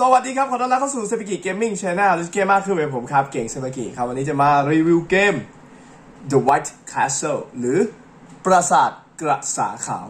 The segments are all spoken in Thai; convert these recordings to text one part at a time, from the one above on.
สวัสดีครับ ขอต้อนรับเข้าสู่เซฟิกิเกมมิ่งช n แนลหรือเกมมากคือเป็นผมครับ เก่งเซฟิกิครับ วันนี้จะมารีวิวเกม The White Castle หรือปราสาทกระสาขาว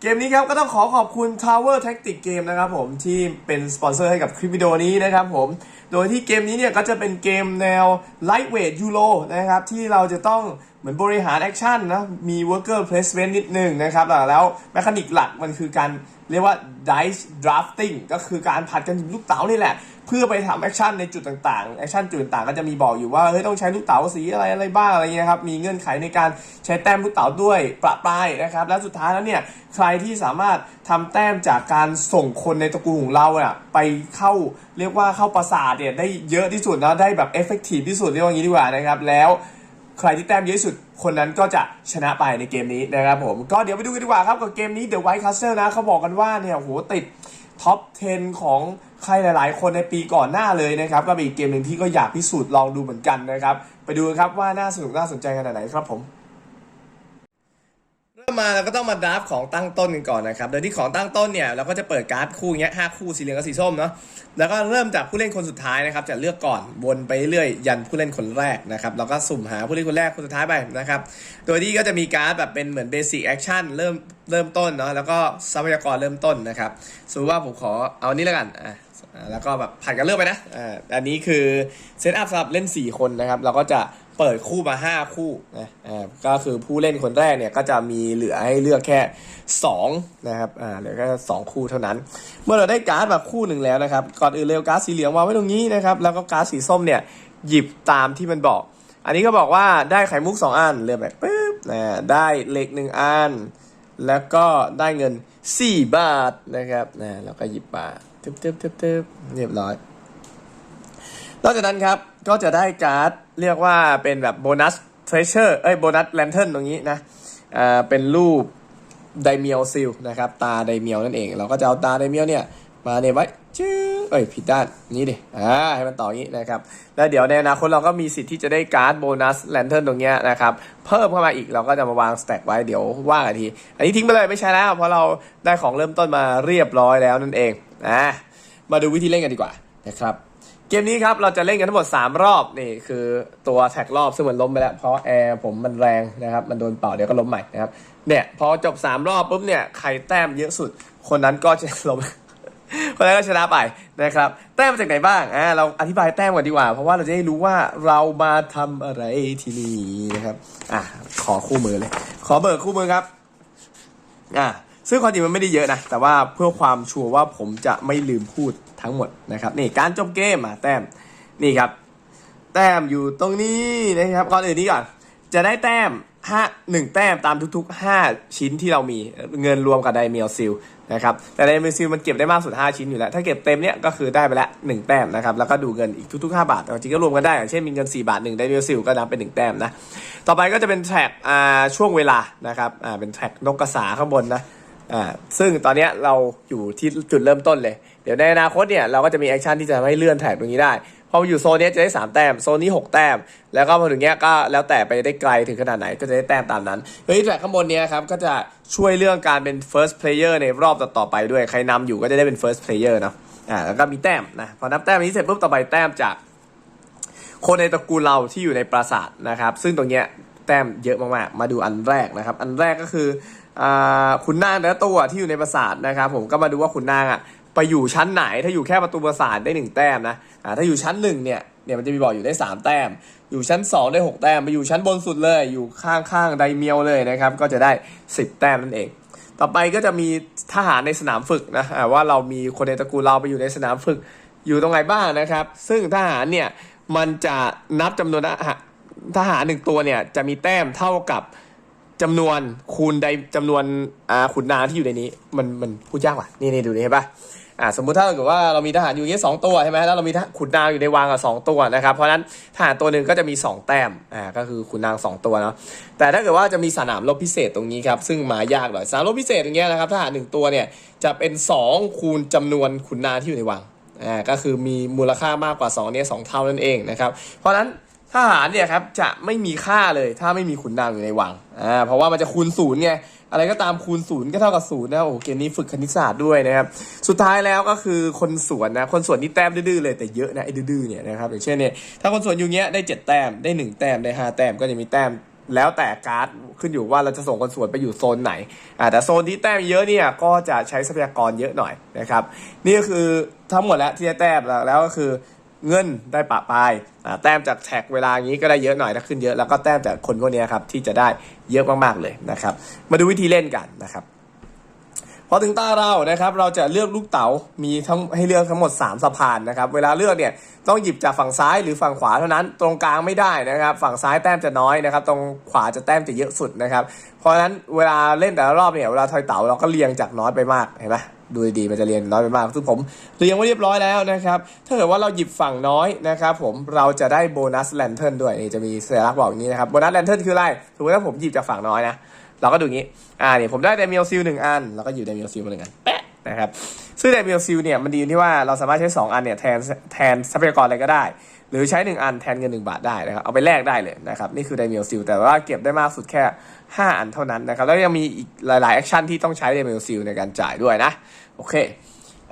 เกมนี้ครับก็ต้องขอขอบคุณ Tower Tactic Game นะครับผมที่เป็นสปอนเซอร์ให้กับคลิปวิดีโอนี้นะครับผม โดยที่เกมนี้เนี่ยก็จะเป็นเกมแนว Lightweight Euro นะครับที่เราจะต้อง เหมือนบริหารแอคชั่นนะ มี Worker Placement นิดนึงนะครับแล้วแมคานิกหลักมันคือการเรียกว่า Dice Drafting ก็คือการผัดกันลูกเต๋านี่แหละ เพื่อไปทำแอคชั่นในจุดต่างๆ แอคชั่นจุดต่างๆก็จะมีบอกอยู่ว่าเฮ้ยต้องใช้ลูกเต๋าสีอะไรอะไรบ้างอะไรเงี้ยครับ มีเงื่อนไขในการใช้แต้มลูกเต๋าด้วยประปรายนะครับ และสุดท้ายแล้วเนี่ยใครที่สามารถทำแต้มจากการส่งคนในตระกูลของเราอะไปเข้าเรียกว่าเข้าปราสาทเนี่ยได้เยอะที่สุดนะได้แบบเอฟเฟกตีฟที่สุดเรียกว่างนี้ดีกว่านะครับแล้ว ใครที่แต้มเยอะที่สุดคนนั้นก็จะชนะไปในเกมนี้นะครับผม ก็เดี๋ยวไปดูกันดีกว่าครับกับเกมนี้ The White Castle นะเขาบอกกันว่าเนี่ยโหติดท็อป 10 ของใครหลาย ๆ คนในปีก่อนหน้าเลยนะครับ ก็เป็นอีกเกมหนึ่งที่ก็อยากพิสูจน์ลองดูเหมือนกันนะครับ ไปดูกันครับว่าน่าสนุกน่าสนใจขนาดไหนครับผม มาเราก็ต้องมาดราฟของตั้งต้นกันก่อนนะครับ โดยที่ของตั้งต้นเนี่ยเราก็จะเปิดการ์ดคู่เงี้ยห้าคู่สีเหลืองกับสีส้มเนาะ แล้วก็เริ่มจากผู้เล่นคนสุดท้ายนะครับ จะเลือกก่อนวนไปเรื่อยยันผู้เล่นคนแรกนะครับแล้วก็สุ่มหาผู้เล่นคนแรกคนสุดท้ายไปนะครับ โดยที่ก็จะมีการ์ดแบบเป็นเหมือนเบสิ c แอคชั่นเริ่มเริ่มต้นเนาะแล้วก็ทรัพยากรเริ่มต้นนะครับสมมติว่าผมขอเอานี้แล้วกันอะแล้วก็แบบผัดกันเลือกไปนะอ่าอันนี้คือเซตอัพสำหรับเล่น 4 คนนะครับ เราก็จะ เปิดคู่มา 5 คู่นะอ่าก็คือผู้เล่นคนแรกเนี่ยก็จะมีเหลือให้เลือกแค่ 2 นะครับอ่าเหลือแค่2คู่เท่านั้น เมื่อเราได้การ์ดมาคู่หนึ่งแล้วนะครับ ก่อนอื่นเร็วการ์ดสีเหลืองวางไว้ตรงนี้นะครับ แล้วก็การ์ดสีส้มเนี่ยหยิบตามที่มันบอก อันนี้ก็บอกว่าได้ไข่มุก 2 อันเลือกไปปุ๊บนะได้เหล็ก 1 อัน แล้วก็ได้เงิน 4 บาทนะครับนะแล้วก็หยิบมาทึบทึบทึบทึบเรียบร้อยนอกจากนั้นครับ ก็จะได้การ์ดเรียกว่าเป็นแบบโบนัสเทรเชอร์เอ้ยโบนัสแลนเทิร์นตรงนี้นะอ่าเป็นรูปไดเมียลซิลนะครับ ตาไดเมียลนั่นเอง เราก็จะเอาตาไดเมียลเนี่ย มาเนี่ยไว้จื้อเอ้ยผิดด้านนี้ดิอ่าให้มันต่ออย่างนี้นะครับ แล้วเดี๋ยวในอนาคตเราก็มีสิทธิ์ที่จะได้การ์ดโบนัสแลนเทิร์นตรงเนี้ยนะครับเพิ่มเข้ามาอีกเราก็จะมาวางสแต็กไว้เดี๋ยวว่ากันที อันนี้ทิ้งไปเลยไม่ใช่แล้ว เพราะเราได้ของเริ่มต้นมาเรียบร้อยแล้วนั่นเองนะมาดูวิธีเล่นกันดีกว่านะครับ เกมนี้ครับเราจะเล่นกันทั้งหมด 3 รอบนี่คือตัวแท็กรอบซึ่งมันล้มไปแล้ว เพราะแอร์ผมมันแรงนะครับมันโดนเป่าเดี๋ยวก็ล้มใหม่นะครับเนี่ยพอจบ 3 รอบปุ๊บเนี่ยใครแต้มเยอะสุด คนนั้นก็จะล้มคนนั้นก็ชนะไปนะครับแต้มมาจากไหนบ้างอ่าเราอธิบายแต้มก่อนดีกว่า เพราะว่าเราจะได้รู้ว่าเรามาทำอะไรที่นี่นะครับอะขอคู่มือเลย ขอเบิกคู่มือครับอ่า ซึ่งความจริงมันไม่ได้เยอะนะ แต่ว่าเพื่อความชัวร์ว่าผมจะไม่ลืมพูดทั้งหมดนะครับ นี่การจบเกมอะแต้มนี่ครับ แต้มอยู่ตรงนี้นะครับก่อนอื่นนี้ก่อน จะได้แต้มห้าหนึ่งแต้มตามทุกๆ 5 ชิ้นที่เรามีเงินรวมกับไดเมียลซิลนะครับแต่ไดเมียลซิลมันเก็บได้มากสุด 5 ชิ้นอยู่แล้ว ถ้าเก็บเต็มเนี้ยก็คือได้ไปแล้ว1แต้มนะครับแล้วก็ดูเงินอีกทุกๆ 5 บาทแต่จริงก็รวมกันได้อย่างเช่นมีเงิน 4 บาท1ไดเมียลซิลก็นับเป็น1แต้มนะต่อไปก็จะเป็นแท็กอ่าช่วงเวลานะครับอ่าเป็นแท็กนกกระสาข้างบนนะ อ่าซึ่งตอนนี้เราอยู่ที่จุดเริ่มต้นเลย เดี๋ยวในอนาคตเนี่ยเราก็จะมีแอคชั่นที่จะทำให้เลื่อนแท็กตรงนี้ได้พออยู่โซนนี้จะได้ 3 แต้ม โซนนี้ 6 แต้ม แล้วก็พอถึงเนี้ยก็แล้วแต่ไปได้ไกลถึงขนาดไหนก็จะได้แต้มตามนั้นเฮ้ยแท็กข้างบนเนี้ยครับก็จะช่วยเรื่องการเป็น first player ในรอบต่อๆไปด้วย ใครนำอยู่ก็จะได้เป็น first player นะอ่าแล้วก็มีแต้มนะ พอนับแต้มนี้เสร็จปุ๊บต่อไปแต้มจาก คนในตระกูลเราที่อยู่ในปราสาทนะครับ ซึ่งตรงเนี้ยแต้มเยอะมากๆ มาดูอันแรกนะครับ อันแรกก็คือ ขุนนางแต่ละตัวที่อยู่ในปราสาทนะครับผมก็มาดูว่าขุนนางอะไปอยู่ชั้นไหนถ้าอยู่แค่ประตูปราสาทได้หนึ่งแต้มนะถ้าอยู่ชั้นหนึ่งเนี่ยเนี่ยมันจะมีบอกอยู่ได้สามแต้ม อยู่ชั้นสองได้หกแต้มไปอยู่ชั้นบนสุดเลยอยู่ข้างๆไดเมียวเลยนะครับ ก็จะได้สิบแต้มนั่นเอง ต่อไปก็จะมีทหารในสนามฝึกนะว่าเรามีคนในตระกูลเราไปอยู่ในสนามฝึกอยู่ตรงไหนบ้างนะครับ ซึ่งทหารเนี่ยมันจะนับจำนวนทหารหนึ่งตัวเนี่ยจะมีแต้มเท่ากับ จำนวนคูณใดจำนวนอ่าขุนนางที่อยู่ในนี้ มันมันพูดยากว่ะนี่นี่ดูนี่เห็นปะอ่าสมมุติถ้าเกิดว่าเรามีทหารอยู่อย่างนี้สองตัวใช่ไหมแล้วเรามีขุนนางอยู่ในวางกับสองตัวนะครับเพราะนั้นทหารตัวหนึ่งก็จะมีสองแต้มอ่าก็คือขุนนางสองตัวเนาะแต่ถ้าเกิดว่าจะมีสนามรบพิเศษตรงนี้ครับซึ่งมายากหน่อยสนามรบพิเศษอย่างเงี้นะครับทหารหนึ่งตัวเนี่ยจะเป็นสองคูณจำนวนขุนนางที่อยู่ในวังอ่าก็คือมีมูลค่ามากกว่า2เนี่ยสเท่านั่นเองนะครับเพราะฉะนั้น ทหารเนี่ยครับจะไม่มีค่าเลยถ้าไม่มีขุนนางอยู่ในวังอ่าเพราะว่ามันจะคูณศูนย์ไงอะไรก็ตามคูณศูนย์ก็เท่ากับศูนย์นะโอ้โหเกมนี้ฝึกคณิตศาสตร์ด้วยนะครับสุดท้ายแล้วก็คือคนสวนนะคนสวนนี่แต้มดื้อๆเลยแต่เยอะนะไอ้ดื้อๆเนี่ยนะครับอย่างเช่นเนี่ยถ้าคนสวนอยู่เงี้ยได้เจ็ดแต้มได้หนึ่งแต้มได้ห้าแต้มก็จะมีแต้มแล้วแต่การ์ดขึ้นอยู่ว่าเราจะส่งคนสวนไปอยู่โซนไหนอ่าแต่โซนที่แต้มเยอะเนี่ยก็จะใช้ทรัพยากรเยอะหน่อยนะครับนี่ก็คือทั้งหมดแล้วที่จะแต้มแล้วแล้วก็คือ เงินได้ปะปลายแต้มจากแท็กเวลางนี้ก็ได้เยอะหน่อยถ้าขึ้นเยอะแล้วก็แต้มจากคนพวกนี้ครับที่จะได้เยอะมากๆเลยนะครับ มาดูวิธีเล่นกันนะครับพอถึงตาเรานะครับเราจะเลือกลูกเต๋ามีทั้งให้เลือกทั้งหมด 3สะพานนะครับเวลาเลือกเนี่ยต้องหยิบจากฝั่งซ้ายหรือฝั่งขวาเท่านั้น ตรงกลางไม่ได้นะครับ ฝั่งซ้ายแต้มจะน้อยนะครับ ตรงขวาจะแต้มจะเยอะสุดนะครับเพราะฉะนั้นเวลาเล่นแต่ละรอบเนี่ยเวลาทอยเต๋าเราก็เรียงจากน้อยไปมากเห็นไหม ดูดีๆมันจะเรียงน้อยไปมากซึ่งผมเรียงไว้เรียบร้อยแล้วนะครับ ถ้าเกิดว่าเราหยิบฝั่งน้อยนะครับผมเราจะได้โบนัสแลนเทิร์นด้วยนี่จะมีสัญลักษณ์บอกอย่างนี้นะครับโบนัสแลนเทิร์นคืออะไรสมมติถ้าผมหยิบจากฝั่งน้อยนะเราก็ดูอย่างนี้อ่าเนี่ยผมได้เดมิโอซิลหนึ่งอันแล้วก็หยิบเดมิโอซิลมาหนึ่งอันแปะนะครับซึ่งเดมิโอซิลเนี่ยมันดีที่ว่าเราสามารถใช้ 2 อันเนี่ยแทนแทนทรัพยากรอะไรก็ได้ หรือใช้ 1 อันแทนเงิน 1 บาทได้นะครับเอาไปแลกได้เลยนะครับนี่คือเดมิโอซิลแต่ว่าเก็บได้มากสุดแค่ 5 อันเท่านั้นนะครับแล้วยังมีอีกหลายๆแอคชั่นที่ต้องใช้เดมิโอซิลในการจ่ายด้วยนะ อเค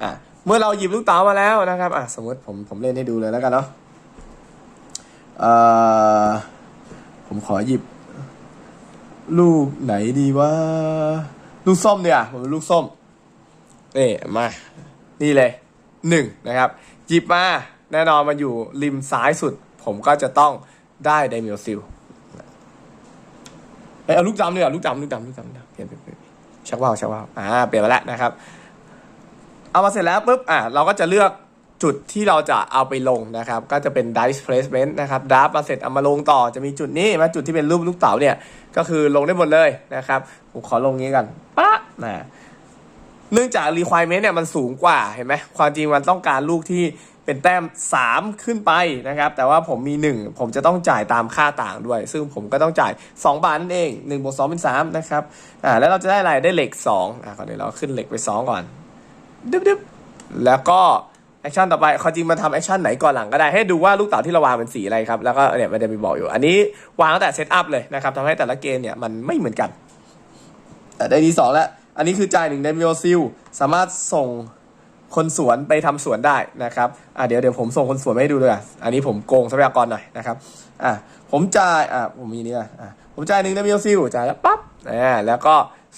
อะเมื่อเราหยิบลูกเต๋ามาแล้วนะครับอะสมมติผมผมเล่นให้ดูเลยแล้วกันเนาะเอ่อผมขอหยิบ ลูกไหนดีว่าลูกส้มเนี่ยผมเป็นลูกส้มนี่มานี่เลยหนึ่งนะครับหยิบมาแน่นอนมันอยู่ริมซ้ายสุด ผมก็จะต้องได้ไดมิโอซิลเอ้ยเอาลูกดำเลยอะลูกดำลูกดำลูกดำเปลี่ยนเปลี่ยนเปลี่ยนชักว่าวชักว่าวอ่าเปลี่ยนมาแล้วนะครับ เอามาเสร็จแล้วปุ๊บอะเราก็จะเลือกจุดที่เราจะเอาไปลงนะครับ ก็จะเป็น dice placement นะครับดับมาเสร็จเอามาลงต่อจะมีจุดนี้มาจุดที่เป็นรูปลูกเต๋าเนี่ย ก็คือลงได้หมดเลยนะครับผมขอลงนี้กันป๊ะนะเนื่องจาก requirement เนี่ยมันสูงกว่าเห็นไหมความจริงมันต้องการลูกที่เป็นแต้ม 3 ขึ้นไปนะครับ แต่ว่าผมมี 1 ผมจะต้องจ่ายตามค่าต่างด้วย ซึ่งผมก็ต้องจ่าย 2 บาทนั่นเอง1บวก2เป็น3นะครับอ่าแล้วเราจะได้อะไรได้เหล็ก2อ่าก่อนเดี๋ยวเราขึ้นเหล็กไป 2 ก่อน ดึ๊บดึ๊บแล้วก็แอคชั่นต่อไปความจริงมันทำแอคชั่นไหนก่อนหลังก็ได้ให้ดูว่าลูกเต๋าที่เราวางเป็นสีอะไรครับ แล้วก็เนี่ยมันจะมีบอกอยู่ อันนี้วางตั้งแต่เซตอัพเลยนะครับทำให้แต่ละเกมเนี่ยมันไม่เหมือนกันแต่ได้ที่สองแล้ว อันนี้คือจ่ายหนึ่งเดมิโอซิลสามารถส่งคนสวนไปทำสวนได้นะครับอะเดี๋ยวเดี๋ยวผมส่งคนสวนให้ดูเลยอะอันนี้ผมโกงทรัพยากรหน่อยนะครับอะผมจ่ายอะผมมีนี่อะอะผมจ่ายหนึ่งเดมิโอซิลจ่ายแล้วปั๊บอ่าแล้วก็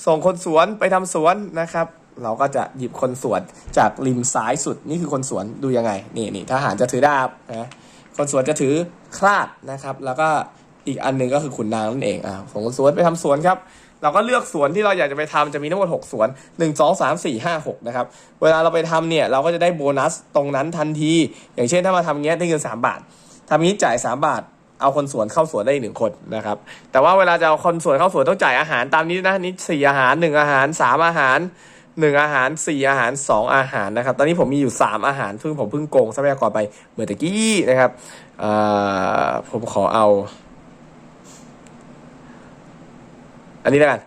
ส่งคนสวนไปทำสวนนะครับ เราก็จะหยิบคนสวนจากริมซ้ายสุดนี่คือคนสวนดูยังไงนี่นี่ทหารจะถือดาบนะคนสวนจะถือคลาดนะครับ แล้วก็อีกอันหนึ่งก็คือขุนนางนั่นเองอ่าส่งคนสวนไปทำสวนครับ เราก็เลือกสวนที่เราอยากจะไปทำจะมีทั้งหมด6สวน 1 2 3 4 5 6นะครับเวลาเราไปทำเนี่ยเราก็จะได้โบนัสตรงนั้นทันที อย่างเช่นถ้ามาทำเงี้ยได้เงิน3บาททำงี้จ่าย 3 บาทเอาคนสวนเข้าสวนได้อีกหนึ่งคนนะครับ แต่ว่าเวลาจะเอาคนสวนเข้าสวนต้องจ่ายอาหารตามนี้นะนี่สี่อาหารหนึ่งอาหารสามอาหาร หนึ่งอาหารสี่อาหารสองอาหารนะครับ ตอนนี้ผมมีอยู่สามอาหารซึ่งผมเพิ่งโกงทรัพยากรไปเมื่อตะกี้นะครับผมขอเอา อันนี้แล้วกัน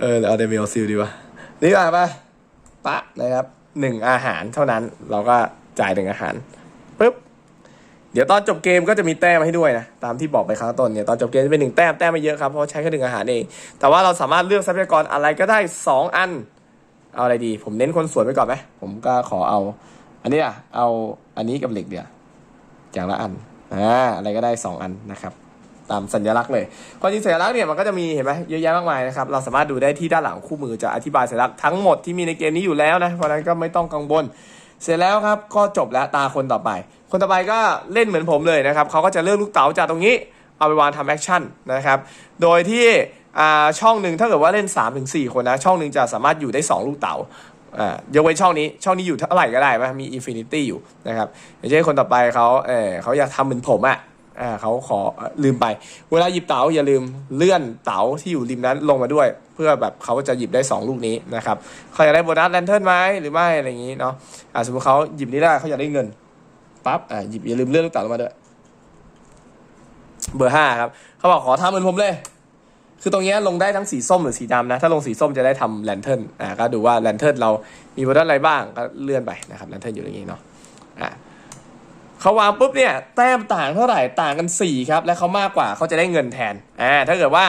เออเอาเดมิโอซิลดีวะนี่ก่อนไปปะนะครับหนึ่งอาหารเท่านั้นเราก็จ่ายหนึ่งอาหาร เดี๋ยวตอนจบเกมก็จะมีแต้มให้ด้วยนะตามที่บอกไปครั้งต้นเนี่ยตอนจบเกมจะเป็นหนึ่งแต้มแต้มไม่เยอะครับเพราะใช้แค่หนึ่งอาหารเองแต่ว่าเราสามารถเลือกทรัพยากรอะไรก็ได้สองอัน เอาอะไรดี ผมเน้นคนสวนไปก่อนไหมผมก็ขอเอา อันนี้อะเอาอันนี้กับเหล็กเดียวอย่างละอันอ่าอะไรก็ได้สองอันนะครับ ตามสัญลักษณ์เลยความจริงสัญลักษณ์เนี่ยมันก็จะมีเห็นไหมเยอะแยะมากมายนะครับเราสามารถดูได้ที่ด้านหลังคู่มือจะอธิบายสัญลักษณ์ทั้งหมดที่มีในเกมนี้อยู่แล้วนะเพราะนั้นก็ไม่ต้องกังวล เสร็จแล้วครับก็จบแล้วตาคนต่อไป คนต่อไปก็เล่นเหมือนผมเลยนะครับเขาก็จะเลือกลูกเต๋าจากตรงนี้เอาไปวางทำแอคชั่นนะครับ โดยที่ช่องหนึ่งถ้าเกิดว่าเล่น 3-4 คนนะ ช่องหนึ่งจะสามารถอยู่ได้ 2 ลูกเต๋าอ่ายกเว้นช่องนี้ ช่องนี้อยู่เท่าไหร่ก็ได้ไหมมีอินฟินิตี้อยู่นะครับอย่างเช่นคนต่อไปเขาเออเขาอยากทำเหมือนผมอะ อ่าเขาขอลืมไป เวลาหยิบเต๋าอย่าลืมเลื่อนเต๋าที่อยู่ริมนั้นลงมาด้วย เพื่อแบบเขาจะหยิบได้ 2 ลูกนี้นะครับเขาอยากได้โบนัสแลนเทิร์นไหมหรือไม่อะไรอย่างนี้เนาะอ่าสมมติเขาหยิบนี้ได้เขาอยากได้เงินปั๊บอ่าหยิบอย่าลืมเลื่อนลูกเต๋าลงมาด้วย เบอร์ห้าครับเขาบอกขอทำเหมือนผมเลย คือตรงนี้ลงได้ทั้งสีส้มหรือสีดำนะ ถ้าลงสีส้มจะได้ทำแลนเทิร์นอ่าก็ดูว่าแลนเทิร์นเรามีโบนัสอะไรบ้างก็เลื่อนไปนะครับแลนเทิร์นอยู่อย่างนี้เนาะอ่า เขาวางปุ๊บเนี่ยแต้มต่างเท่าไหร่ต่างกัน 4 ครับ และเขามากกว่าเขาจะได้เงินแทนอ่าถ้าเกิดว่า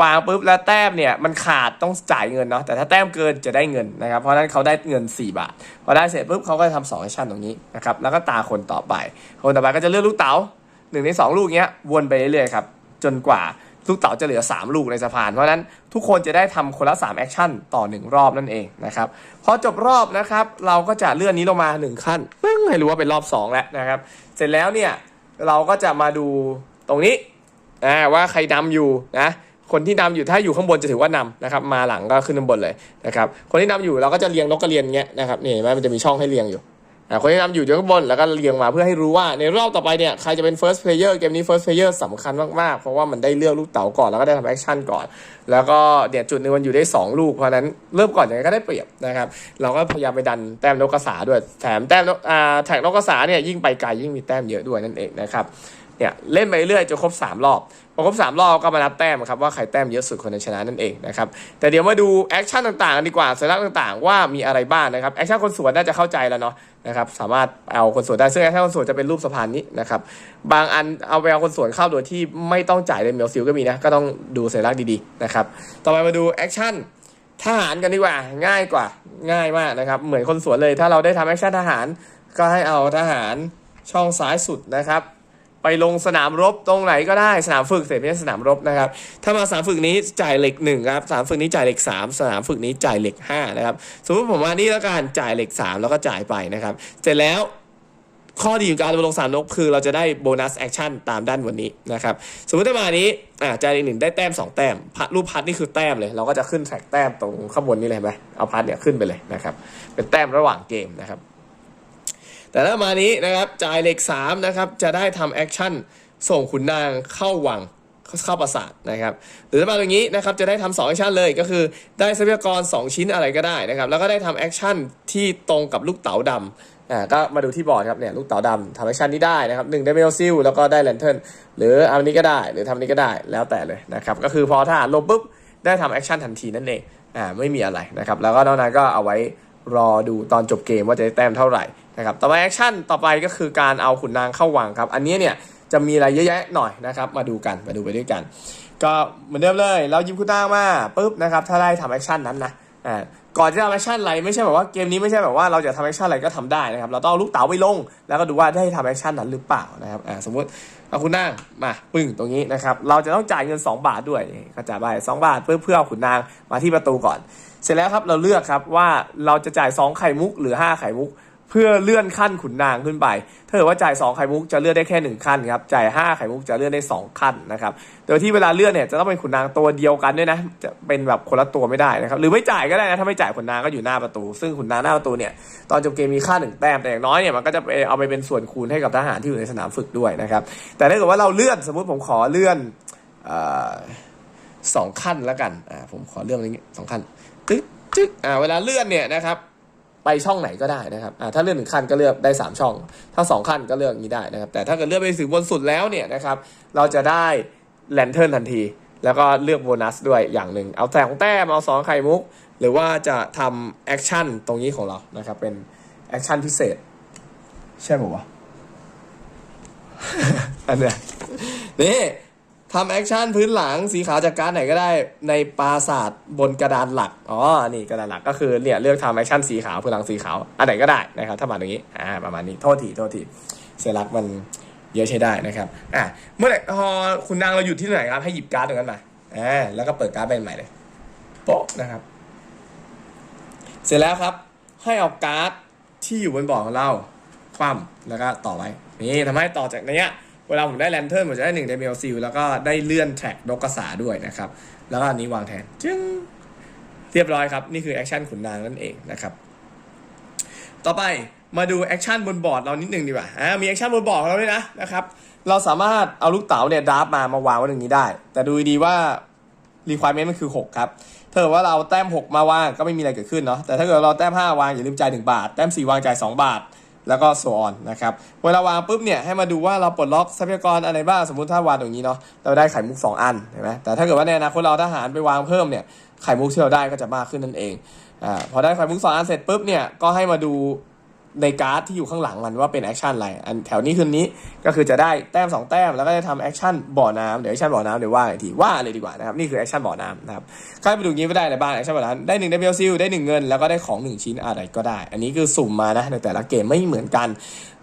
วางปุ๊บแล้วแต้มเนี่ยมันขาดต้องจ่ายเงินเนาะแต่ถ้าแต้มเกินจะได้เงินนะครับเพราะนั้นเขาได้เงิน 4 บาทพอได้เสร็จปุ๊บเขาก็จะทำสองแอคชั่นตรงนี้นะครับแล้วก็ตาคนต่อไป คนต่อไปก็จะเลือกลูกเต๋าหนึ่งในสองลูกเนี้ยวนไปเรื่อยๆครับจนกว่า ลูกเต๋าจะเหลือ 3 ลูกในสะพาน เพราะนั้นทุกคนจะได้ทำคนละ 3 แอคชั่นต่อ 1 รอบนั่นเองนะครับ พอจบรอบนะครับ เราก็จะเลื่อนนี้ลงมา 1 ขั้นปึ้งให้รู้ว่าเป็นรอบ 2 แล้วนะครับ เสร็จแล้วเนี่ยเราก็จะมาดูตรงนี้อ่าว่าใครนำอยู่นะคนที่นำอยู่ถ้าอยู่ข้างบนจะถือว่านำนะครับ มาหลังก็ขึ้นข้างบนเลยนะครับ คนที่นำอยู่เราก็จะเรียงนกกระเรียนเงี้ยนะครับนี่เห็นไหมมันจะมีช่องให้เรียงอยู่ คนที่นำอยู่อยู่ข้างบนแล้วก็เรียงมาเพื่อให้รู้ว่าในรอบต่อไปเนี่ยใครจะเป็น first player เกมนี้ first player สำคัญมากๆ เพราะว่ามันได้เลือกลูกเต๋าก่อนแล้วก็ได้ทำแอคชั่นก่อน แล้วก็เดี๋ยวจุดหนึงมันอยู่ได้ 2 ลูก เพราะนั้นเริ่มก่อนอยังไงก็ได้เปรียบนะครับ เราก็พยายามไปดันแต้มนกกระสาด้วย แถมแต้มอ่าแท็กนกกระสาเนี่ยยิ่งไปไกลยิ่งมีแต้มเยอะด้วยนั่นเองนะครับ เนี่ยเล่นไปเรื่อยจนครบ 3 รอบพอครบ 3 รอบก็มานับแต้มครับว่าใครแต้มเยอะสุดคนชนะนั่นเองนะครับแต่เดี๋ยวมาดูแอคชั่นต่างๆกันดีกว่าสัญลักษณ์ต่างๆ ว่ามีอะไรบ้างนะครับแอคชั่นคนสวนน่าจะเข้าใจแล้วเนาะนะครับสามารถเอาคนสวนได้ซึ่งแอคชั่นคนสวนจะเป็นรูปสะพานนี้นะครับบางอันเอาไปเอาคนสวนเข้าโดยที่ไม่ต้องจ่ายเลยเมลซิลก็มีนะก็ต้องดูสัญลักษณ์ดีๆนะครับต่อไปมาดูแอคชั่นทหารกันดีกว่าง่ายกว่าง่ายมากนะครับเหมือนคนสวนเลยถ้าเราได้ทำแอคชั่นทหารก็ให้เอาทหารช่องซ้ายสุดนะครับ ไปลงสนามรบตรงไหนก็ได้สนามฝึกเสร็จไม่ใช่สนามรบนะครับ ถ้ามาสนามฝึกนี้จ่ายเหล็กหนึ่งครับสนามฝึกนี้จ่ายเหล็กสามสนามฝึกนี้จ่ายเหล็กห้านะครับสมมติผมมานี่แล้วกันจ่ายเหล็กสามแล้วก็จ่ายไปนะครับเสร็จแล้วข้อดีของการลงสนามรบคือเราจะได้โบนัสแอคชั่นตามด้านบนนี้นะครับสมมติถ้ามานี้อ่าจ่ายเหล็กหนึ่งได้แต้มสองแต้มพัดรูปพัดนี่คือแต้มเลย เราก็จะขึ้นแท็กแต้มตรงข้างบนนี้เลยไหมเอาพัดเนี่ยขึ้นไปเลยนะครับเป็นแต้มระหว่างเกมนะครับ แต่ถ้ามานี้นะครับจ่ายเหล็ก3นะครับจะได้ทำแอคชั่นส่งขุนนางเข้าวังเข้าปราสาทนะครับหรือถ้ามาตรงนี้นะครับจะได้ทำสองแอคชั่นเลยก็คือได้ทรัพยากร 2 ชิ้นอะไรก็ได้นะครับแล้วก็ได้ทำแอคชั่นที่ตรงกับลูกเต๋าดำอ่าก็มาดูที่บอร์ดครับเนี่ยลูกเต๋าดำทำแอคชั่นนี้ได้นะครับหนึ่งได้เมลซิลแล้วก็ได้แลนเทิร์นหรือเอาอันนี้ก็ได้หรือทำนี้ก็ได้แล้วแต่เลยนะครับก็คือพอถ้าลงปุ๊บได้ทำแอคชั่นทันทีนั่นเองอ่าไม่มีอะไรนะครับแล้วก็นอกนั้นก็เอาไว้ รอดูตอนจบเกมว่าจะได้แต้มเท่าไหร่นะครับต่อไปแอคชั่นต่อไปก็คือการเอาขุนนางเข้าวังครับ อันนี้เนี่ยจะมีอะไรเยอะแยะหน่อยนะครับ มาดูกันมาดูไปด้วยกัน ก็เหมือนเดิมเลย เรายิบขุนนางมาปุ๊บนะครับถ้าได้ทำแอคชั่นนั้นนะอ่าก่อนจะทำแอคชั่นอะไรไม่ใช่แบบว่าเกมนี้ไม่ใช่แบบว่าเราจะทำแอคชั่นอะไรก็ทำได้นะครับเราต้องเอาลูกเต๋าไปลง แล้วก็ดูว่าได้ทำแอคชั่นนั้นหรือเปล่านะครับอ่าสมมติเอาขุนนางมาปึ้งตรงนี้นะครับเราจะต้องจ่ายเงิน 2 บาทด้วยก็จ่ายไป2บาทเพื่อเพื่อเอาขุนนางมาที่ประตูก่อน เสร็จแล้วครับเราเลือกครับว่าเราจะจ่าย 2 ไข่มุกหรือ 5 ไข่มุก เพื่อเลื่อนขั้นขุนนางขึ้นไป ถ้าเกิดว่าจ่าย 2 ไข่มุกจะเลื่อนได้แค่ 1 ขั้นครับ จ่าย 5 ไข่มุกจะเลื่อนได้ 2 ขั้นนะครับ โดยที่เวลาเลื่อนเนี่ยจะต้องเป็นขุนนางตัวเดียวกันด้วยนะ จะเป็นแบบคนละตัวไม่ได้นะครับ หรือไม่จ่ายก็ได้นะ ถ้าไม่จ่ายขุนนางก็อยู่หน้าประตู ซึ่งขุนนางหน้าประตูเนี่ยตอนจบเกมมีค่าหนึ่งแต้ม แต่อย่างน้อยเนี่ยมันก็จะไปเอาไปเป็นส่วนคูณให้กับทหารที่อยู่ในสนามฝึกด้วยนะครับ แต่ถ้าเกิดว่าเราเลื่อนสมมุติผมขอเลื่อนสองขั้นแล้วกัน อ่า ผมขอเลื่อนอย่างงี้สองขั้น จึ๊กจึ๊กอ่าเวลาเลื่อนเนี่ยนะครับ ไปช่องไหนก็ได้นะครับอ่าถ้าเลื่อนหนึ่งขั้นก็เลือกได้ 3 ช่อง ถ้า 2 ขั้นก็เลือกอย่างนี้ได้นะครับ แต่ถ้าเกิดเลือกไปถึงบนสุดแล้วเนี่ยนะครับ เราจะได้แลนเทิร์นทันที แล้วก็เลือกโบนัสด้วยอย่างหนึ่ง เอาแต่ของแต้มเอาสองไข่มุก หรือว่าจะทำแอคชั่นตรงนี้ของเรานะครับ เป็นแอคชั่นพิเศษ ใช่ไหมวะอันเนี้ยนี่ ทำแอคชั่นพื้นหลังสีขาวจากการดไหนก็ได้ในปราสาทบนกระดานหลัก อ๋อ นี่กระดานหลักก็คือเนี่ยเลือกทำแอคชั่นสีขาวพื้นหลังสีขาว อันไหนก็ได้นะครับ ถ้ามาตรงนี้ อ่า ประมาณนี้ โทษที โทษทีเซลักมันเยอะใช้ได้นะครับ อ่าเมื่อไหร่พอคุณนางเราหยุดที่ไหนครับ ให้หยิบการ์ดตรงนั้นมา อ่า แล้วก็เปิดการ์ดใบใหม่เลย โป๊ะนะครับ เสร็จแล้วครับ ให้เอาการ์ดที่อยู่บนบอร์ดของเรา คว่ำแล้วก็ต่อไว้ นี่ทำให้ต่อจากเนี้ย เวลาผมได้แลนเทิร์นผมจะได้หนึ่งเดเมลซิลแล้วก็ได้เลื่อนแท็กนกกระสาด้วยนะครับ แล้วก็อันนี้วางแทนจึ้งเรียบร้อยครับ นี่คือแอคชั่นขุนนางนั่นเองนะครับ ต่อไปมาดูแอคชั่นบนบอร์ดเรานิดนึงดีกว่าอ่ามีแอคชั่นบนบอร์ดเราด้วยนะนะครับ เราสามารถเอาลูกเต๋าเนี่ยดราฟมามาวางไว้ตรงนี้ได้ แต่ดูดีว่า requirement มันคือ 6 ครับถ้าเกิดว่าเราแต้ม 6 มาวางก็ไม่มีอะไรเกิดขึ้นเนาะแต่ถ้าเกิดเราแต้ม 5 วางอย่าลืมจ่าย1บาท แต้ม 4 วางจ่าย2บาท แล้วก็โซออนนะครับเวลาวางปุ๊บเนี่ยให้มาดูว่าเราปลดล็อกทรัพยากรอะไรบ้างสมมุติถ้าวางตรงนี้เนาะเราได้ไข่มุก 2 อันเห็นไหมแต่ถ้าเกิดว่าในอนาคตเราทหารไปวางเพิ่มเนี่ยไข่มุกที่เราได้ก็จะมากขึ้นนั่นเองอ่าพอได้ไข่มุก 2 อันเสร็จปุ๊บเนี่ยก็ให้มาดู ในการ์ดที่อยู่ข้างหลังมันว่าเป็นแอคชั่นอะไร อันแถวนี้คืนนี้ก็คือจะได้แต้ม 2 แต้ม แล้วก็จะทำแอคชั่นบ่อน้ำเดี๋ยวแอคชั่นบ่อน้ำเดี๋ยวว่าอีกทีว่าเลยดีกว่านะครับนี่คือแอคชั่นบ่อน้ำนะครับใครไปดูงี้ไม่ได้อะไรบ้างแอคชั่นบ่อน้ำได้หนึ่งได้เบลซิลได้หนึ่งเงิน แล้วก็ได้ของหนึ่งชิ้นอะไรก็ได้ อันนี้คือสุ่มมานะในแต่ละเกมไม่เหมือนกัน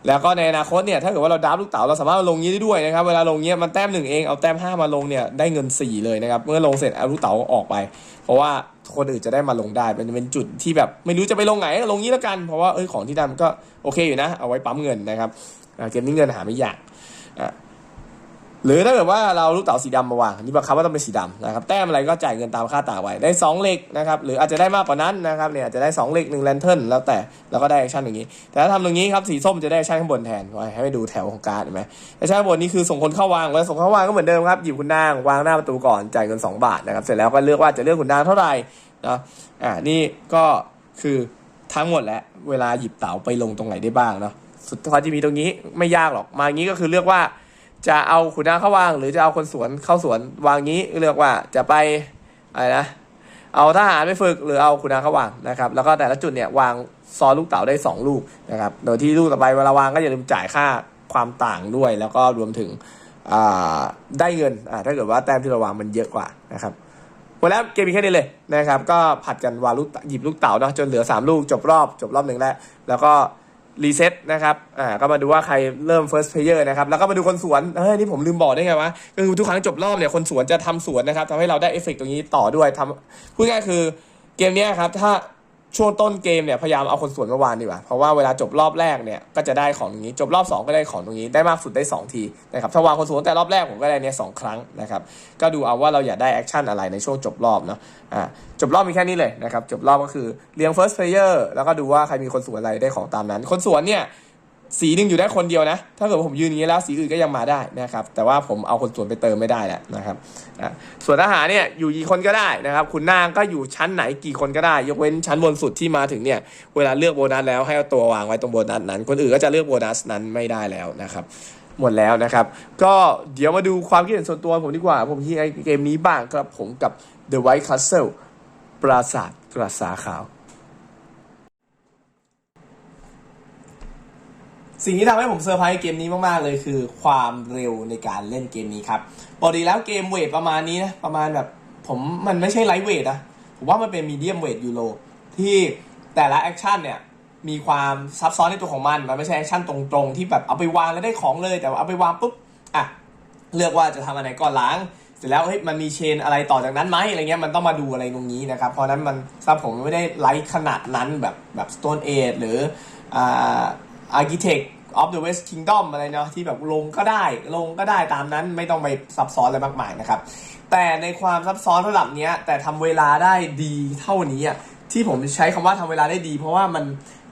แล้วก็ในอนาคตเนี่ยถ้าเกิดว่าเราดับลูกเต๋าเราสามารถมาลงนี้ได้ด้วยนะครับเวลาลงเนี้ยมันแต้มหนึ่งเองเอาแต้มห้ามาลงเนี่ยได้เงินสี่เลยนะครับเมื่อลงเสร็จเอาลูกเต๋าออกไป เพราะว่า คนอื่นจะได้มาลงได้เป็นเป็นจุดที่แบบไม่รู้จะไปลงไหนลงนี้แล้วกัน เพราะว่าเอ้ยของที่ดันก็โอเคอยู่นะ เอาไว้ปั๊มเงินนะครับเกมนี้เงินหาไม่ยาก หรือถ้าเกิดว่าเราลูกเต๋าสีดำมาวางนี่บังคับว่าต้องเป็นสีดำนะครับแต้มอะไรก็จ่ายเงินตามค่าต่างไว้ได้สองเหล็กนะครับหรืออาจจะได้มากกว่านั้นนะครับเนี่ยอาจจะได้สองเหล็กหนึ่งแลนเทิร์นแล้วแต่แล้วก็ได้แอคชั่นอย่างนี้ แต่ถ้าทำตรงนี้ครับสีส้มจะได้แอคชั่นข้างบนแทนไว้ให้ไปดูแถวของการ์ดเห็นไหมแอคชั่นข้างบนนี่คือส่งคนเข้าวางแล้วส่งเข้าวางก็เหมือนเดิมครับหยิบคุณนางวางหน้าประตูก่อนจ่ายเงิน 2 บาทนะครับเสร็จแล้วก็เลือกว่าจะเลือกคุณนางเท่าไหร่นะอ่านี่ก็คือทั้งหมดแล้วเวลาหยิบเต๋าไปลงตรงไหนได้บ้างเนาะสุดท้ายจะมีตรงนี้ไม่ยากหรอกมาอย่างนี้ก็คือเลือกว่า จะเอาขุนนางเข้าวาง หรือจะเอาคนสวนเข้าสวนวางงี้เลือกว่าจะไปอะไรนะเอาทหารไปฝึกหรือเอาขุนนางเข้าวางนะครับแล้วก็แต่ละจุดเนี่ยวางซอลูกเต๋าได้ 2 ลูกนะครับโดยที่ลูกต่อไปเวลาวางก็อย่าลืมจ่ายค่าความต่างด้วย แล้วก็รวมถึงได้เงินถ้าเกิดว่าแต้มที่เราวางมันเยอะกว่านะครับหมดแล้วเกมมีแค่นี้เลยนะครับก็ผัดกันวางลูกหยิบลูกเต๋าเนาะจนเหลือ 3 ลูกจบรอบจบรอบหนึ่งแล้วแล้วก็ รีเซ็ตนะครับ อ่า ก็มาดูว่าใครเริ่ม first player นะครับ แล้วก็มาดูคนสวน เฮ้ย นี่ผมลืมบอกได้ไงวะ ก็คือทุกครั้งจบรอบเนี่ย คนสวนจะทำสวนนะครับทำให้เราได้เอฟเฟกตรงนี้ต่อด้วยทำพูดง่ายคือเกมเนี้ยครับ ถ้า ช่วงต้นเกมเนี่ยพยายามเอาคนสวนมาวานดีกว่า เพราะว่าเวลาจบรอบแรกเนี่ยก็จะได้ของตรงนี้ จบรอบ 2 ก็ได้ของตรงนี้ได้มากสุดได้ 2 ทีนะครับถ้าวางคนสวนแต่รอบแรกผมก็ได้เนี่ยสองครั้งนะครับก็ดูเอาว่าเราอยากได้แอคชั่นอะไรในช่วงจบรอบเนาะอ่าจบรอบมีแค่นี้เลยนะครับจบรอบก็คือเรียง first player แล้วก็ดูว่าใครมีคนสวนอะไรได้ของตามนั้น คนสวนเนี่ย สีหนึ่งอยู่ได้คนเดียวนะ ถ้าเกิดผมยืนอย่างนี้แล้วสีอื่นก็ยังมาได้นะครับ แต่ว่าผมเอาคนส่วนไปเติมไม่ได้แหละนะครับส่วนทหารเนี่ยอยู่กี่คนก็ได้นะครับ คุณนางก็อยู่ชั้นไหนกี่คนก็ได้ ยกเว้นชั้นบนสุดที่มาถึงเนี่ยเวลาเลือกโบนัสแล้วให้เอาตัววางไว้ตรงโบนัสนั้น คนอื่นก็จะเลือกโบนัสนั้นไม่ได้แล้วนะครับหมดแล้วนะครับ ก็เดี๋ยวมาดูความคิดเห็นส่วนตัวผมดีกว่า ผมที่ไอเกมนี้บ้างครับผมกับ The White Castle ปราสาทกระสาขาว สิ่งที่ทำให้ผมเซอร์ไพรส์เกมนี้มากๆเลยคือความเร็วในการเล่นเกมนี้ครับปกติแล้วเกมเวทประมาณนี้นะประมาณแบบผมมันไม่ใช่ไลท์เวทนะผมว่ามันเป็นมีเดียมเวทยูโรที่แต่ละแอคชั่นเนี่ยมีความซับซ้อนในตัวของมัน มันไม่ใช่แอคชั่นตรงๆ ที่แบบเอาไปวางแล้วได้ของเลย แต่ว่าเอาไปวางปุ๊บอะเลือกว่าจะทำอะไรก่อนล้าง เสร็จแล้วเฮ้ยมันมีเชนอะไรต่อจากนั้นไหมอะไรเงี้ยมันต้องมาดูอะไรตรงนี้นะครับเพราะนั้นมันสำหรับผมไม่ได้ไลท์ขนาดนั้นแบบแบบ Stone Age หรืออ่า Architect of the West Kingdom อะไรเนาะที่แบบลงก็ได้ลงก็ได้ตามนั้นไม่ต้องไปซับซ้อนอะไรมากมายนะครับ แต่ในความซับซ้อนระดับเนี้ยแต่ทำเวลาได้ดีเท่านี้อะที่ผมใช้คำว่าทำเวลาได้ดี เพราะว่ามัน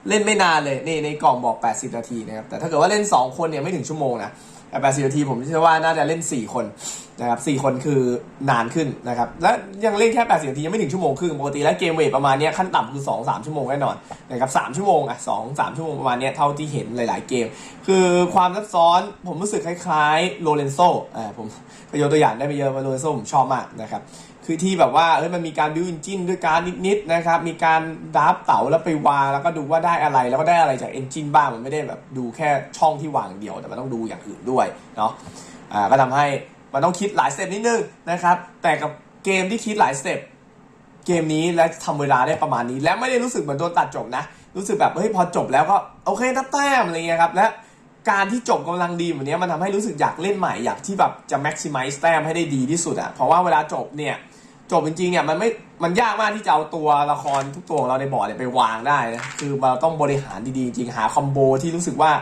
เล่นไม่นานเลยนี่ในกล่องบอก 80 นาทีนะครับแต่ถ้าเกิดว่าเล่น 2 คนเนี่ยไม่ถึงชั่วโมงนะ แต่80นาทีผมเชื่อว่าน่าจะเล่น 4 คนนะครับ4คนคือนานขึ้นนะครับ และยังเล่นแค่80นาทียังไม่ถึงชั่วโมงครึ่งปกติแล้วเกมเวทประมาณนี้ขั้นต่ำคือ2 3ชั่วโมงแน่นอนนะครับ3ชั่วโมงอะ2 3ชั่วโมงประมาณนี้เท่าที่เห็นหลาย ๆ เกม คือความซับซ้อนผมรู้สึกคล้ายๆโลเรนโซอ่าผมยกตัวอย่างได้ไปเยอะมาโลเรนโซผมชอบมากนะครับ คือที่แบบว่าเฮ้ยมันมีการบิวอินจินด้วยการนิดๆนะครับ มีการดับเต๋าแล้วไปวางแล้วก็ดูว่าได้อะไรแล้วก็ได้อะไรจากเอนจินบ้างมันไม่ได้แบบดูแค่ช่องที่วางเดียวแต่มันต้องดูอย่างอื่นด้วยเนาะอ่าก็ทำให้มันต้องคิดหลายสเต็ปนิดนึงนะครับ แต่กับเกมที่คิดหลายสเต็ปเกมนี้และทำเวลาได้ประมาณนี้ และไม่ได้รู้สึกเหมือนโดนตัดจบนะ รู้สึกแบบเฮ้ยพอจบแล้วก็โอเคนับแต้มอะไรเงี้ยครับและการที่จบกำลังดีแบบนี้มันทำให้รู้สึกอยากเล่นใหม่อยากที่แบบจะ maximize แต้มให้ได้ดีที่สุดอะเพราะว่าเวลาจบเนี่ย จบจริงๆเนี่ยมันไม่มันยากมากที่จะเอาตัวละครทุกตัวของเราในบอร์ดเนี่ยไปวางได้นะคือเราต้องบริหารดีๆ จริงหาคอมโบที่รู้สึกว่า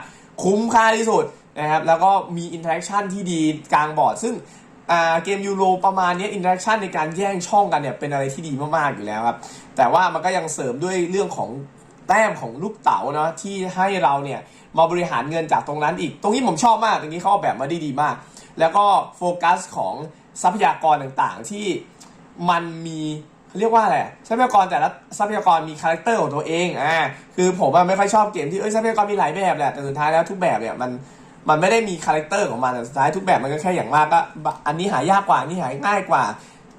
คุ้มค่าที่สุดนะครับแล้วก็มีอินเทอร์แอคชั่นที่ดีกลางบอร์ด ซึ่งเกมยูโรประมาณนี้อินเทอร์แอคชั่นในการแย่งช่องกันเนี่ยเป็นอะไรที่ดีมากๆอยู่แล้วครับ แต่ว่ามันก็ยังเสริมด้วยเรื่องของแต้มของลูกเต๋าเนาะที่ให้เราเนี่ยมาบริหารเงินจากตรงนั้นอีก ตรงนี้ผมชอบมากตรงนี้เขาออกแบบมาได้ดีมาก แล้วก็โฟกัสของทรัพยากรต่างๆที่ มันมีเขาเรียกว่าอะไรทรัพยากรแต่ละทรัพยากรมีคาแรคเตอร์ของตัวเองอ่าคือผมอะไม่ค่อยชอบเกมที่เอ้ยทรัพยากรมีหลายแบบแหละแต่สุดท้ายแล้วทุกแบบเนี่ยมันมันไม่ได้มีคาแรคเตอร์ของมันแต่สุดท้ายทุกแบบมันก็แค่อย่างมากก็อันนี้หายากกว่าอันนี้หายง่ายกว่า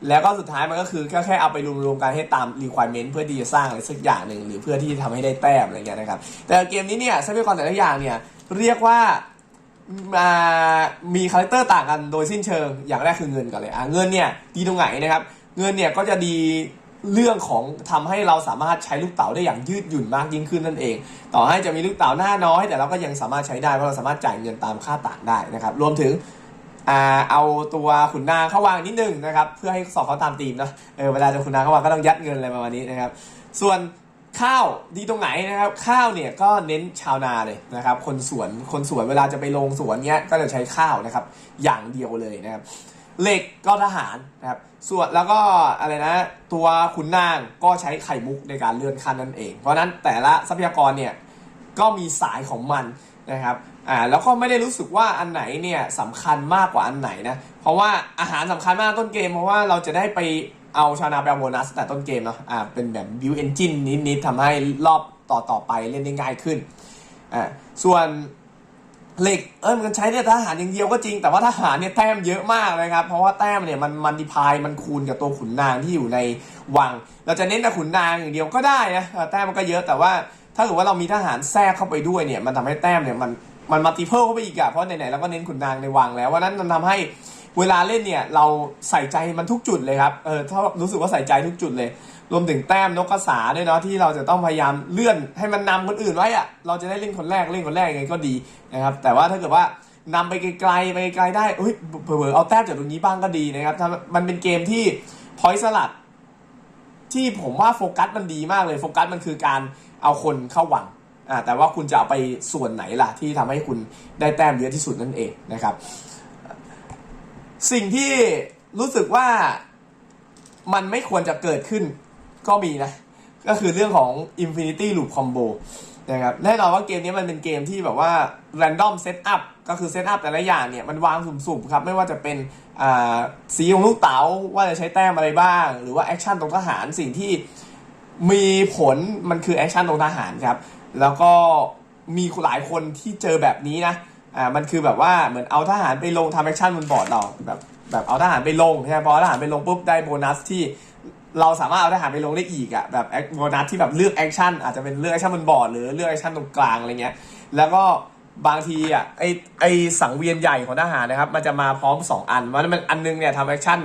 แล้วก็สุดท้ายมันก็คือแค่แค่เอาไปรวมๆกันให้ตาม requirement เพื่อที่จะสร้างอะไรสักอย่างหนึ่งหรือเพื่อที่จะทำให้ได้แต้มอะไรเงี้ยนะครับ แต่เกมนี้เนี่ยทรัพยากรแต่ละอย่างเนี่ยเรียกว่ามามีคาแรคเตอร์ต่างกันโดยสิ้นเชิง อย่างแรกคือเงินก่อนเลยอะเงินเนี่ยดีตรงไหนนะครับ เงินเนี่ยก็จะดีเรื่องของทำให้เราสามารถใช้ลูกเต๋าได้อย่างยืดหยุ่นมากยิ่งขึ้นนั่นเอง ต่อให้จะมีลูกเต๋าหน้าน้อย แต่เราก็ยังสามารถใช้ได้เพราะเราสามารถจ่ายเงินตามค่าต่างได้นะครับ รวมถึงเอาตัวขุนนางเข้าวางนิดนึงนะครับเพื่อให้สอบเขาตามธีมนะเออเวลาจะขุนนางเข้าวางก็ต้องยัดเงินอะไรประมาณนี้นะครับ ส่วนข้าวดีตรงไหนนะครับ ข้าวเนี่ยก็เน้นชาวนาเลยนะครับ คนสวนคนสวนเวลาจะไปลงสวนเนี้ยก็จะใช้ข้าวนะครับ อย่างเดียวเลยนะครับ เหล็กก็ทหารนะครับส่วนแล้วก็อะไรนะ ตัวขุนนางก็ใช้ไข่มุกในการเลื่อนขั้นนั่นเอง เพราะนั้นแต่ละทรัพยากรเนี่ยก็มีสายของมันนะครับอ่าแล้วก็ไม่ได้รู้สึกว่าอันไหนเนี่ยสำคัญมากกว่าอันไหนนะเพราะว่าอาหารสำคัญมากต้นเกม เพราะว่าเราจะได้ไปเอาชาวนาไปเอาโบนัสแต่ต้นเกมเนาะอ่าเป็นแบบ build engine นิดๆทำให้รอบต่อๆไปเล่นได้ง่ายขึ้นอ่าส่วน เหล็กเออมันใช้ในทหารอย่างเดียวก็จริง แต่ว่าทหารเนี่ยแต้มเยอะมากนะครับ เพราะว่าแต้มเนี่ยมันมันดิพายมันคูณกับตัวขุนนางที่อยู่ในวัง เราจะเน้นแต่ขุนนางอย่างเดียวก็ได้นะแต้มมันก็เยอะแต่ว่าถ้าเกิดว่าเรามีทหารแทรกเข้าไปด้วยเนี่ยมันทำให้แต้มเนี่ยมันมันมัลติเพิลเข้าไปอีกอะเพราะไหนๆเราก็เน้นขุนนางในวังแล้วว่านั้นมันทำให้เวลาเล่นเนี่ยเราใส่ใจมันทุกจุดเลยครับเออถ้ารู้สึกว่าใส่ใจทุกจุดเลย รวมถึงแต้มนกกระสาด้วยเนาะที่เราจะต้องพยายามเลื่อนให้มันนำคนอื่นไว้อะเราจะได้เล่นคนแรกเล่นคนแรกยังไงก็ดีนะครับแต่ว่าถ้าเกิดว่านำไปไกลๆไปไกลได้เฮ้ยเผลอๆเอาแต้มจากตรงนี้บ้างก็ดีนะครับถ้ามันเป็นเกมที่พอยสลัด ที่ผมว่าโฟกัสมันดีมากเลยโฟกัสมันคือการเอาคนเข้าหวังอ่าแต่ว่าคุณจะเอาไปส่วนไหนล่ะที่ทำให้คุณได้แต้มเยอะที่สุดนั่นเองนะครับ สิ่งที่รู้สึกว่ามันไม่ควรจะเกิดขึ้น ก็มีนะ ก็คือเรื่องของ Infinity Loop Combo นะครับแน่นอนว่าเกมนี้มันเป็นเกมที่แบบว่า Random Setup ก็คือ Setup แต่ละอย่างเนี่ยมันวางสุ่มๆครับ ไม่ว่าจะเป็นสีของลูกเต๋าว่าจะใช้แต้มอะไรบ้าง หรือว่าแอคชั่นตรงทหารสิ่งที่มีผลมันคือแอคชั่นตรงทหารครับ แล้วก็มีหลายคนที่เจอแบบนี้นะอ่ามันคือแบบว่าเหมือนเอาทหารไปลงทำแอคชั่นบนบอร์ดเราแบบแบบเอาทหารไปลงใช่ไหมพอทหารไปลงปุ๊บได้โบนัสที่ เราสามารถเอาทหารไปลงได้อีกอะแบบโบนัสที่แบบเลือกแอคชั่นอาจจะเป็นเลือกแอคชั่นบนบอร์ดหรือเลือกแอคชั่นตรงกลางอะไรเงี้ยแล้วก็บางทีอะไอไอสังเวียนใหญ่ของทหารนะครับ มันจะมาพร้อม 2 อันมันมันอันนึงเนี่ยทำแอคชั่น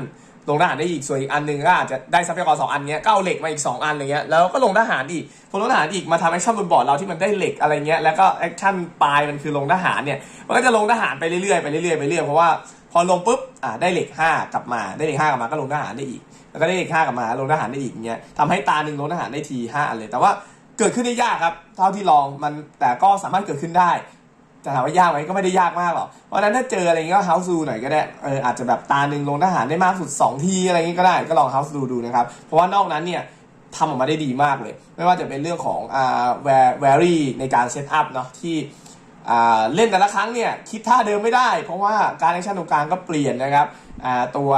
ลงทหารได้อีกส่วนอีกอันนึงก็อาจจะได้ทรัพยากรสองอันเนี้ยก็เอาเหล็กมาอีก 2 อันอะไรเงี้ยแล้วก็ลงทหารอีกพอลงทหารอีกมาทำแอคชั่นบนบอร์ดเราที่มันได้เหล็กอะไรเงี้ยแล้วก็แอคชั่นปลายมันคือลงทหารเนี่ยมันก็จะลงทหารไปเรื่อยๆไปเรื่อยๆไปเรื่อยเพราะว่าพอลงปุ๊บอ่าได้เหล็ก 5 กลับมาได้เหล็ก5กลับมาก็ลงทหารได้อีก แล้วก็ได้เหล็ก5กลับมาลงทหารได้อีกเงี้ยทำให้ตาหนึ่งลงทหารได้ที5อันเลย แต่ว่าเกิดขึ้นได้ยากครับ เท่าที่ลองมันแต่ก็สามารถเกิดขึ้นได้จะถามว่ายากไหมก็ไม่ได้ยากมากหรอก เพราะฉะนั้นถ้าเจออะไรเงี้ยก็เฮาส์ดูหน่อยก็ได้ เอออาจจะแบบตาหนึ่งลงทหารได้มากสุด 2 ทีอะไรเงี้ยก็ได้ ก็ลองเฮาส์ดูดูนะครับ เพราะว่านอกนั้นเนี่ยทำออกมาได้ดีมากเลย ไม่ว่าจะเป็นเรื่องของอ่าแวร์แวรี่ในการเซตอัพเนาะที่อ่าเล่นแต่ละครั้งเนี่ยคิดท่าเดิมไม่ได้ เพราะว่าการแอคชั่นตรงกลางก็เปลี่ยนนะครับอ่าตัว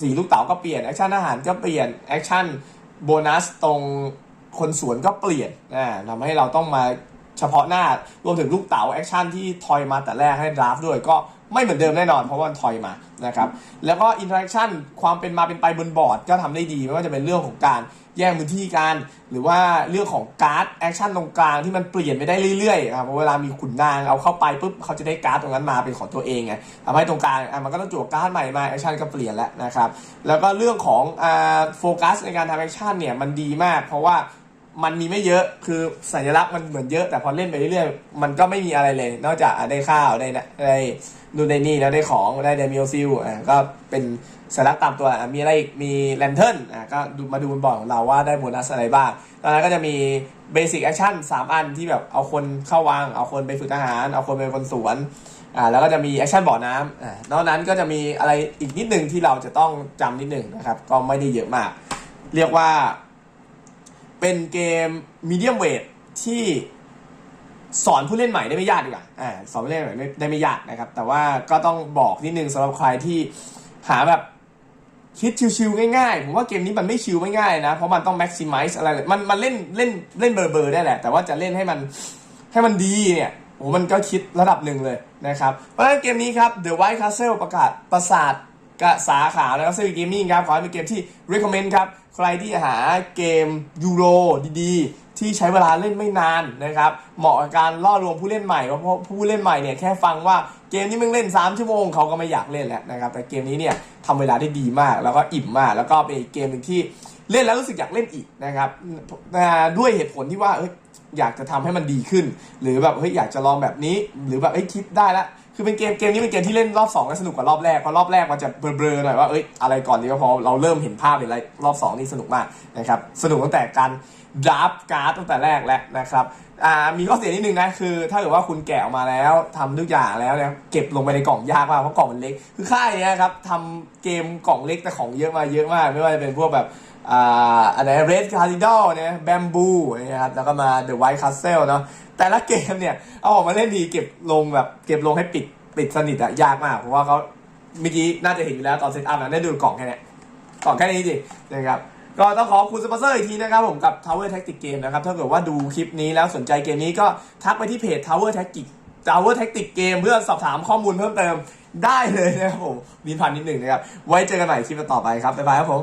สีลูกเต๋าก็เปลี่ยนแอคชั่นอาหารก็เปลี่ยนแอคชั่นโบนัสตรงคนสวนก็เปลี่ยนนะทำให้เราต้องมาเฉพาะหน้ารวมถึงลูกเต๋าแอคชั่นที่ทอยมาแต่แรกให้ดราฟด้วยก็ ไม่เหมือนเดิมแน่นอน เพราะว่ามันทอยมานะครับแล้วก็อินเทอร์แอคชั่นความเป็นมาเป็นไปบนบอร์ดก็ทำได้ดีไม่ว่าจะเป็นเรื่องของการแย่งพื้นที่กัน หรือว่าเรื่องของการ์ดแอคชั่นตรงกลางที่มันเปลี่ยนไปได้เรื่อยๆครับเพราะเวลามีขุนนางเอาเข้าไปปุ๊บเขาจะได้การ์ดตรงนั้นมาเป็นของตัวเองไงทำให้ตรงกลางมันก็ต้องจั่วการ์ดใหม่มาแอคชั่นก็เปลี่ยนแล้วนะครับแล้วก็เรื่องของโฟกัสในการทำแอคชั่นเนี่ยมันดีมาก เพราะว่า มันมีไม่เยอะคือสัญลักษณ์มันเหมือนเยอะแต่พอเล่นไปเรื่อยๆมันก็ไม่มีอะไรเลย นอกจากได้ข้าวได้นะได้นู่นได้นี่แล้วได้ของได้เดมิโอซิลอะก็เป็นสัญลักษณ์ตามตัวมีอะไรอีกมีแลนเทิร์นอะก็ดูมาดูบนบอร์ดของเราว่าได้โบนัสอะไรบ้างตอนนั้นก็จะมีเบสิ c แอคชั่น3อันที่แบบเอาคนเข้าวางเอาคนไปฝึกทหาร เอาคนไปคนสวนอ่าแล้วก็จะมีแอคชั่นบ่อน้ำอ่านอกนั้นก็จะมีอะไรอีกนิดหนึ่งที่เราจะต้องจำนิดหนึ่งนะครับก็ไม่ได้เยอะมาก เรียกว่า เป็นเกมมีเดียมเวทที่สอนผู้เล่นใหม่ได้ไม่ยากดีกว่าอ่าสอนผู้เล่นใหม่ได้ไม่ยากนะครับ แต่ว่าก็ต้องบอกนิดนึงสำหรับใครที่หาแบบคิดชิวๆง่ายๆ ผมว่าเกมนี้มันไม่ชิวไม่ง่ายนะ เพราะมันต้อง maximize อะไรเลยมันมันเล่นเล่นเล่นเบอร์เบอร์ได้แหละ แต่ว่าจะเล่นให้มันให้มันดีเนี่ยโอ้มันก็คิดระดับหนึ่งเลยนะครับ เพราะฉะนั้นเกมนี้ครับ The White Castle ประกาศปราสาท กระสาขาวนะครับซึ่งเกมมิ่งครับขอให้เป็นเกมที่ recommend ครับ ใครที่หาเกมยูโรดีๆ ที่ใช้เวลาเล่นไม่นานนะครับ เหมาะกับการล่อลวงผู้เล่นใหม่ เพราะผู้เล่นใหม่เนี่ยแค่ฟังว่าเกมนี้มึงเล่น 3 ชั่วโมงเขาก็ไม่อยากเล่นแล้วนะครับ แต่เกมนี้เนี่ยทำเวลาได้ดีมาก แล้วก็อิ่มมาก แล้วก็เป็นเกมหนึ่งที่เล่นแล้วรู้สึกอยากเล่นอีกนะครับด้วยเหตุผลที่ว่าอยอยากจะทำให้มันดีขึ้น หรือแบบเฮ้ยอยากจะลองแบบนี้ หรือแบบเฮ้ยคิดได้ละ คือเป็นเกมเกมนี้เป็นเกมที่เล่นรอบ2แล้วสนุกกว่ารอบแรกเพราะรอบแรกมันจะเบลอๆหน่อยว่าเอ้ยอะไรก่อนดีก็พอเราเริ่มเห็นภาพเห็นอะไรรอบ 2 นี่สนุกมากนะครับสนุกตั้งแต่การดรับการ์ดตั้งแต่แรกแล้วนะครับอ่ามีข้อเสียนิดนึงนะคือ ถ้าเกิดว่าคุณแกะออกมาแล้วทำทุกอย่างแล้วเนี่ยเก็บลงไปในกล่องยากมากเพราะกล่องมันเล็กคือค่ายเนี้ยครับทำเกมกล่องเล็กแต่ของเยอะมาเยอะมาก ไม่ว่าจะเป็นพวกแบบ อ่าอันไหนเรดคาร์ดิดอลเนี่ยแบมบูนะครับแล้วก็มาเดอะไวท์คาสเซิลเนาะแต่ละเกมเนี่ยเอาออกมาเล่นดีเก็บลงแบบเก็บลงให้ปิดปิดสนิทอะยากมาก เพราะว่าเขาเมื่อกี้น่าจะเห็นอยู่แล้วตอนเซตอัพนะได้ดูกล่องแค่นี้กล่องแค่นี้จริงนะครับก็ต้องขอบคุณสปอนเซอร์อีกทีนะครับผมกับ Tower Tactic Game นะครับถ้าเกิดว่าดูคลิปนี้แล้วสนใจเกมนี้ก็ทักไปที่เพจ Tower Tactic Tower Tactic Game เพื่อสอบถามข้อมูลเพิ่มเติมได้เลยนะครับผมมีพันนิดหนึ่งนะครับไว้เจอกันใหม่คลิปต่อไปครับบ๊ายบายครับผม